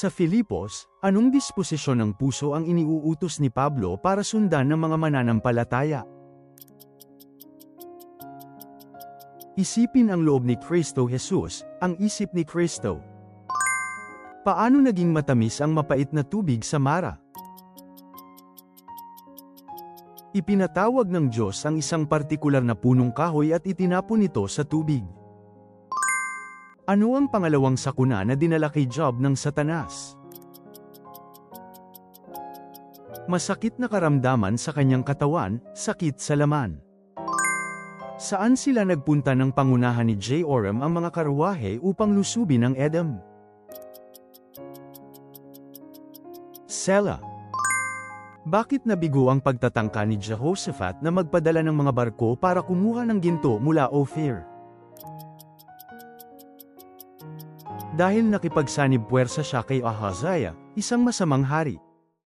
Sa Filipos, anong disposisyon ng puso ang iniuutos ni Pablo para sundan ng mga mananampalataya? Isipin ang loob ni Kristo Jesus, ang isip ni Kristo. Paano naging matamis ang mapait na tubig sa Mara? Ipinatawag ng Diyos ang isang partikular na punong kahoy at itinapon ito sa tubig. Ano ang pangalawang sakuna na dinala kay Job ng Satanas? Masakit na karamdaman sa kanyang katawan, sakit sa laman. Saan sila nagpunta ng pangunahan ni J. Oram ang mga karwahe upang lusubin ang Edom? Sela. Bakit nabigo ang pagtatangka ni Jehoshaphat na magpadala ng mga barko para kumuha ng ginto mula Ophir? Dahil nakipagsanib puwersa siya kay Ahaziah, isang masamang hari.